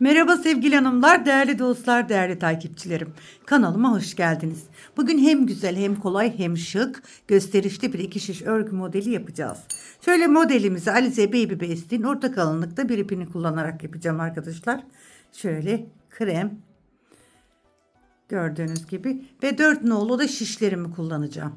Merhaba sevgili hanımlar, değerli dostlar, değerli takipçilerim. Kanalıma hoş geldiniz. Bugün hem güzel hem kolay hem şık gösterişli bir iki şiş örgü modeli yapacağız. Şöyle modelimizi Alize Baby Best'in orta kalınlıkta bir ipini kullanarak yapacağım arkadaşlar. Şöyle krem gördüğünüz gibi ve 4 nolu da şişlerimi kullanacağım.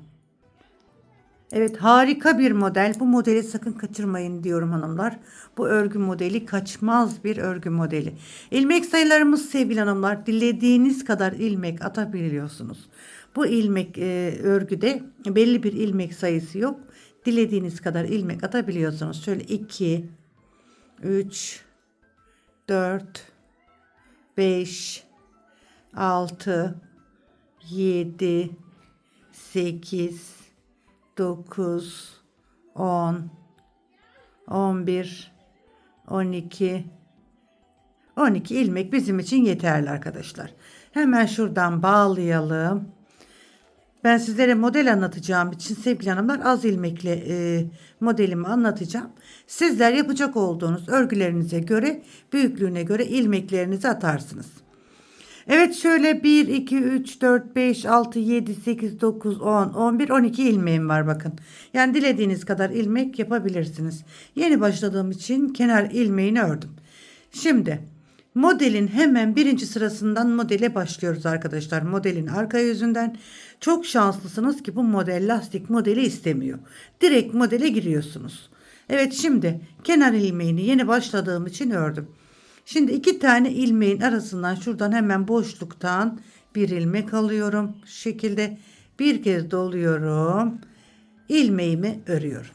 Evet harika bir model. Bu modeli sakın kaçırmayın diyorum hanımlar. Bu örgü modeli kaçmaz bir örgü modeli. İlmek sayılarımız sevgili hanımlar dilediğiniz kadar ilmek atabiliyorsunuz. Bu ilmek e, örgüde belli bir ilmek sayısı yok. Dilediğiniz kadar ilmek atabiliyorsunuz. Şöyle 2 3 4 5 6 7 8 9 10 11 12 12 ilmek bizim için yeterli arkadaşlar. Hemen şuradan bağlayalım. Ben sizlere model anlatacağım için sevgili hanımlar az ilmekle e, modelimi anlatacağım. Sizler yapacak olduğunuz örgülerinize göre büyüklüğüne göre ilmeklerinizi atarsınız. Evet şöyle 1, 2, 3, 4, 5, 6, 7, 8, 9, 10, 11, 12 ilmeğim var bakın. Yani dilediğiniz kadar ilmek yapabilirsiniz. Yeni başladığım için kenar ilmeğini ördüm. Şimdi modelin hemen birinci sırasından modele başlıyoruz arkadaşlar. Modelin arka yüzünden çok şanslısınız ki bu model lastik modeli istemiyor. Direkt modele giriyorsunuz. Evet şimdi kenar ilmeğini yeni başladığım için ördüm. Şimdi iki tane ilmeğin arasından şuradan hemen boşluktan bir ilmek alıyorum. Şu şekilde bir kez doluyorum. ilmeğimi örüyorum.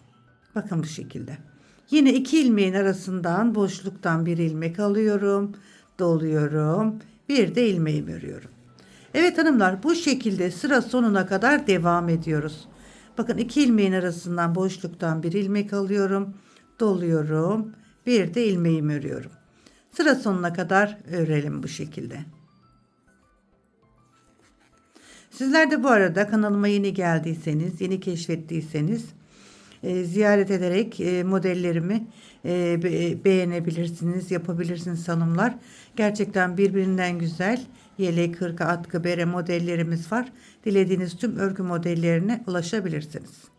Bakın bu şekilde. Yine iki ilmeğin arasından boşluktan bir ilmek alıyorum. Doluyorum. Bir de ilmeğimi örüyorum. Evet hanımlar bu şekilde sıra sonuna kadar devam ediyoruz. Bakın iki ilmeğin arasından boşluktan bir ilmek alıyorum. Doluyorum. Bir de ilmeğimi örüyorum. Sıra sonuna kadar örelim bu şekilde. Sizler de bu arada kanalıma yeni geldiyseniz, yeni keşfettiyseniz e, ziyaret ederek e, modellerimi e, be, beğenebilirsiniz, yapabilirsiniz hanımlar. Gerçekten birbirinden güzel yelek, hırka, atkı, bere modellerimiz var. Dilediğiniz tüm örgü modellerine ulaşabilirsiniz.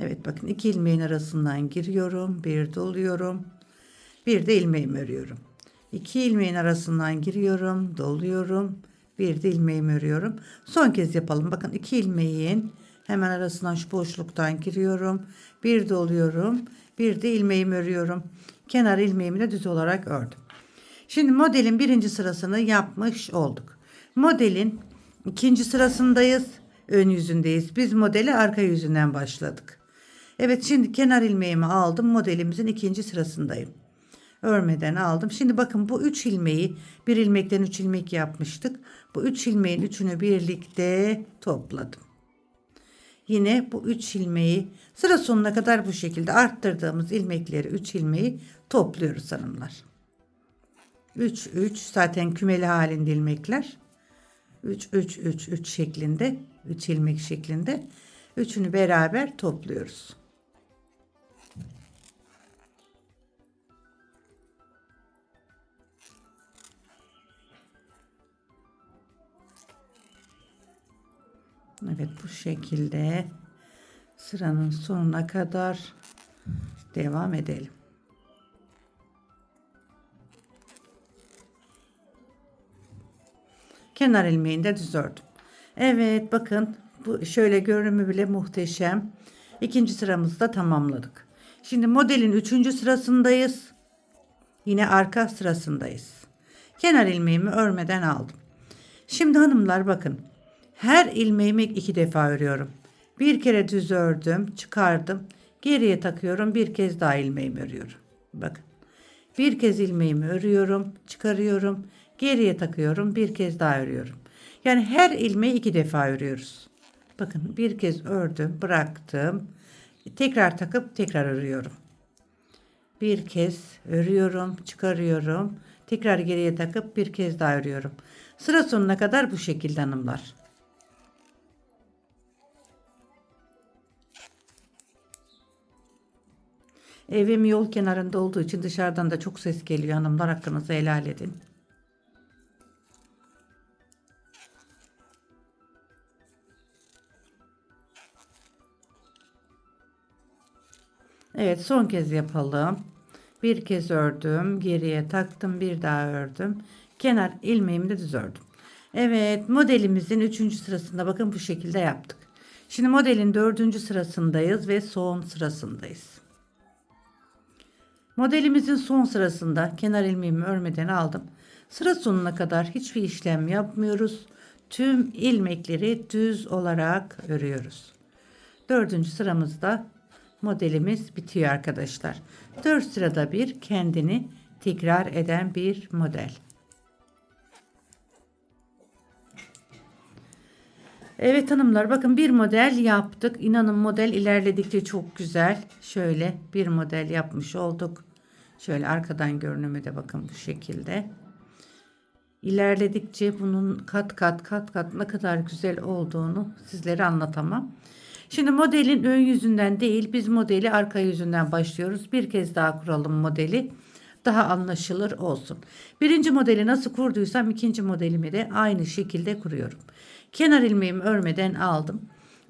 Evet bakın iki ilmeğin arasından giriyorum, bir doluyorum. Bir de ilmeğimi örüyorum. İki ilmeğin arasından giriyorum, doluyorum. Bir de ilmeğimi örüyorum. Son kez yapalım. Bakın iki ilmeğin hemen arasından şu boşluktan giriyorum. Bir doluyorum. Bir de ilmeğimi örüyorum. Kenar ilmeğimi de düz olarak ördüm. Şimdi modelin birinci sırasını yapmış olduk. Modelin ikinci sırasındayız. Ön yüzündeyiz. Biz modeli arka yüzünden başladık. Evet şimdi kenar ilmeğimi aldım. Modelimizin ikinci sırasındayım örmeden aldım. Şimdi bakın bu 3 ilmeği bir ilmekten 3 ilmek yapmıştık. Bu 3 ilmeğin üçünü birlikte topladım. Yine bu 3 ilmeği sıra sonuna kadar bu şekilde arttırdığımız ilmekleri 3 ilmeği topluyoruz hanımlar. 3 3 zaten kümeli halinde ilmekler. 3 3 3 3 şeklinde 3 ilmek şeklinde üçünü beraber topluyoruz. Evet bu şekilde sıranın sonuna kadar devam edelim. Kenar ilmeğini de düz ördüm. Evet bakın bu şöyle görünümü bile muhteşem. İkinci sıramızı da tamamladık. Şimdi modelin üçüncü sırasındayız. Yine arka sırasındayız. Kenar ilmeğimi örmeden aldım. Şimdi hanımlar bakın her ilmeğimi iki defa örüyorum. Bir kere düz ördüm, çıkardım. Geriye takıyorum, bir kez daha ilmeğimi örüyorum. Bakın. Bir kez ilmeğimi örüyorum, çıkarıyorum, geriye takıyorum, bir kez daha örüyorum. Yani her ilmeği iki defa örüyoruz. Bakın bir kez ördüm, bıraktım. Tekrar takıp tekrar örüyorum. Bir kez örüyorum, çıkarıyorum. Tekrar geriye takıp bir kez daha örüyorum. Sıra sonuna kadar bu şekilde hanımlar. Evim yol kenarında olduğu için dışarıdan da çok ses geliyor hanımlar hakkınızı helal edin. Evet son kez yapalım. Bir kez ördüm. Geriye taktım. Bir daha ördüm. Kenar ilmeğimi de düz ördüm. Evet modelimizin 3. sırasında bakın bu şekilde yaptık. Şimdi modelin 4. sırasındayız ve son sırasındayız. Modelimizin son sırasında kenar ilmeğimi örmeden aldım. Sıra sonuna kadar hiçbir işlem yapmıyoruz. Tüm ilmekleri düz olarak örüyoruz. Dördüncü sıramızda modelimiz bitiyor arkadaşlar. Dört sırada bir kendini tekrar eden bir model. Evet hanımlar bakın bir model yaptık. İnanın model ilerledikçe çok güzel. Şöyle bir model yapmış olduk. Şöyle arkadan görünümü de bakın bu şekilde. İlerledikçe bunun kat kat kat kat ne kadar güzel olduğunu sizlere anlatamam. Şimdi modelin ön yüzünden değil biz modeli arka yüzünden başlıyoruz. Bir kez daha kuralım modeli. Daha anlaşılır olsun. Birinci modeli nasıl kurduysam ikinci modelimi de aynı şekilde kuruyorum. Kenar ilmeğimi örmeden aldım.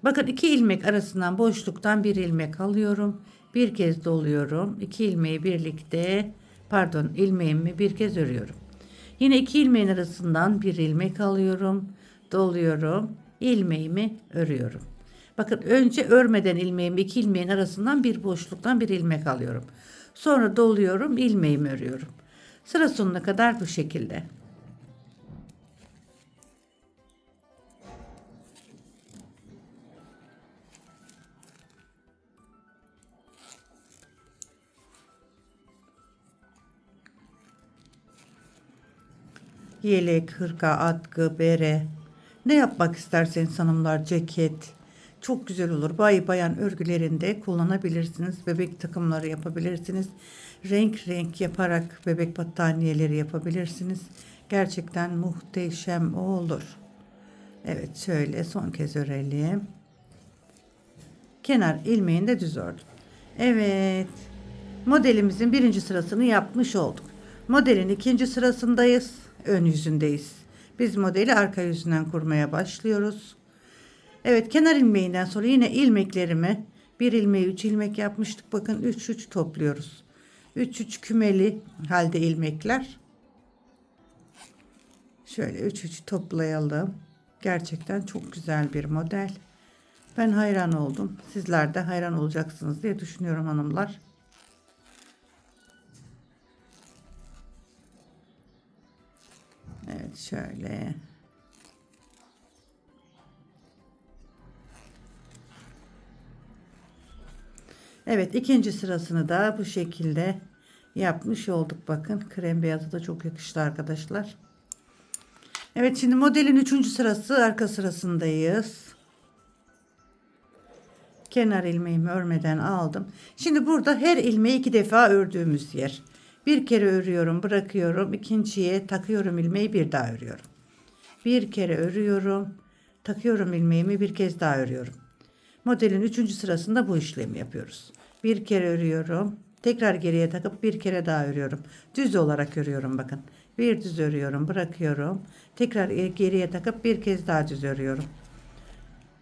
Bakın iki ilmek arasından boşluktan bir ilmek alıyorum. Bir kez doluyorum. İki ilmeği birlikte pardon ilmeğimi bir kez örüyorum. Yine iki ilmeğin arasından bir ilmek alıyorum. Doluyorum. ilmeğimi örüyorum. Bakın önce örmeden ilmeğimi iki ilmeğin arasından bir boşluktan bir ilmek alıyorum. Sonra doluyorum ilmeğimi örüyorum. Sıra sonuna kadar bu şekilde. Yelek, hırka, atkı, bere. Ne yapmak isterseniz hanımlar ceket. Çok güzel olur. Bay bayan örgülerinde kullanabilirsiniz. Bebek takımları yapabilirsiniz. Renk renk yaparak bebek battaniyeleri yapabilirsiniz. Gerçekten muhteşem olur. Evet şöyle son kez örelim. Kenar ilmeğini de düz ördüm. Evet. Modelimizin birinci sırasını yapmış olduk. Modelin ikinci sırasındayız. Ön yüzündeyiz. Biz modeli arka yüzünden kurmaya başlıyoruz. Evet kenar ilmeğinden sonra yine ilmeklerimi bir ilmeği 3 ilmek yapmıştık. Bakın 3 3 topluyoruz. 3 3 kümeli halde ilmekler. Şöyle 3 3 toplayalım. Gerçekten çok güzel bir model. Ben hayran oldum. Sizler de hayran olacaksınız diye düşünüyorum hanımlar. Evet şöyle. Evet ikinci sırasını da bu şekilde yapmış olduk. Bakın krem beyazı da çok yakıştı arkadaşlar. Evet şimdi modelin üçüncü sırası arka sırasındayız. Kenar ilmeğimi örmeden aldım. Şimdi burada her ilmeği iki defa ördüğümüz yer. Bir kere örüyorum bırakıyorum. ikinciye takıyorum ilmeği bir daha örüyorum. Bir kere örüyorum. Takıyorum ilmeğimi bir kez daha örüyorum. Modelin üçüncü sırasında bu işlemi yapıyoruz. Bir kere örüyorum. Tekrar geriye takıp bir kere daha örüyorum. Düz olarak örüyorum bakın. Bir düz örüyorum, bırakıyorum. Tekrar geriye takıp bir kez daha düz örüyorum.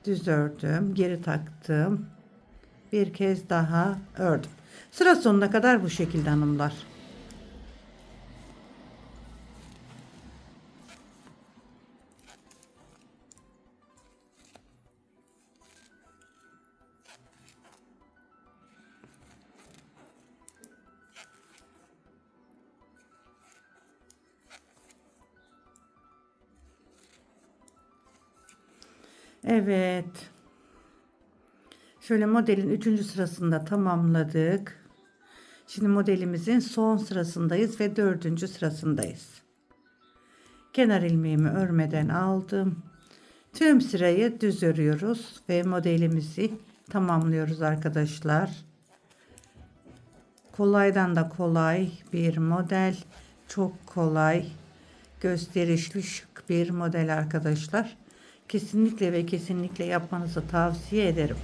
Düz ördüm, geri taktım. Bir kez daha ördüm. Sıra sonuna kadar bu şekilde hanımlar. Evet. Şöyle modelin üçüncü sırasında tamamladık. Şimdi modelimizin son sırasındayız ve dördüncü sırasındayız. Kenar ilmeğimi örmeden aldım. Tüm sırayı düz örüyoruz ve modelimizi tamamlıyoruz arkadaşlar. Kolaydan da kolay bir model. Çok kolay, gösterişli şık bir model arkadaşlar kesinlikle ve kesinlikle yapmanızı tavsiye ederim.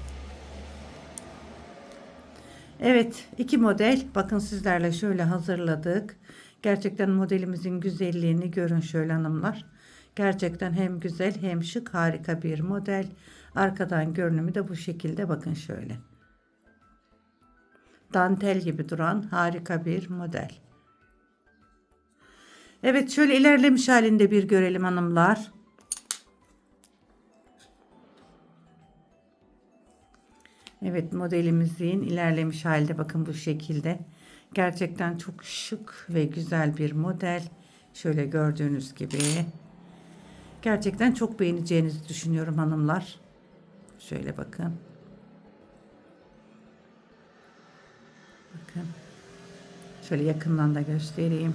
Evet, iki model. Bakın sizlerle şöyle hazırladık. Gerçekten modelimizin güzelliğini görün şöyle hanımlar. Gerçekten hem güzel hem şık harika bir model. Arkadan görünümü de bu şekilde bakın şöyle. Dantel gibi duran harika bir model. Evet şöyle ilerlemiş halinde bir görelim hanımlar. Evet modelimizin ilerlemiş halde bakın bu şekilde. Gerçekten çok şık ve güzel bir model. Şöyle gördüğünüz gibi. Gerçekten çok beğeneceğinizi düşünüyorum hanımlar. Şöyle bakın. Bakın. Şöyle yakından da göstereyim.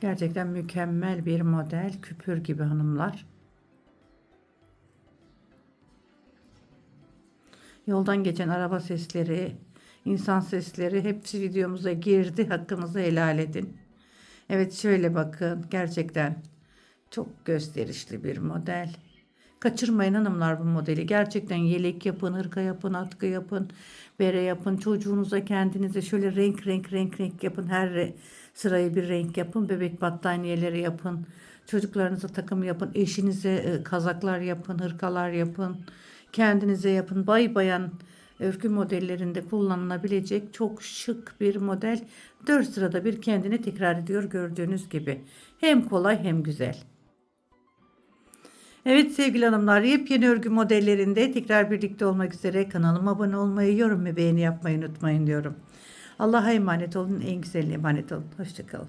Gerçekten mükemmel bir model. Küpür gibi hanımlar. Yoldan geçen araba sesleri, insan sesleri hepsi videomuza girdi. Hakkınızı helal edin. Evet şöyle bakın. Gerçekten çok gösterişli bir model. Kaçırmayın hanımlar bu modeli. Gerçekten yelek yapın, hırka yapın, atkı yapın, bere yapın. Çocuğunuza kendinize şöyle renk renk renk renk yapın. Her sırayı bir renk yapın. Bebek battaniyeleri yapın. Çocuklarınıza takım yapın. Eşinize e, kazaklar yapın, hırkalar yapın. Kendinize yapın. Bay bayan örgü modellerinde kullanılabilecek çok şık bir model. Dört sırada bir kendini tekrar ediyor gördüğünüz gibi. Hem kolay hem güzel. Evet sevgili hanımlar yepyeni örgü modellerinde tekrar birlikte olmak üzere kanalıma abone olmayı, yorum ve beğeni yapmayı unutmayın diyorum. Allah'a emanet olun, en güzeline emanet olun. Hoşçakalın.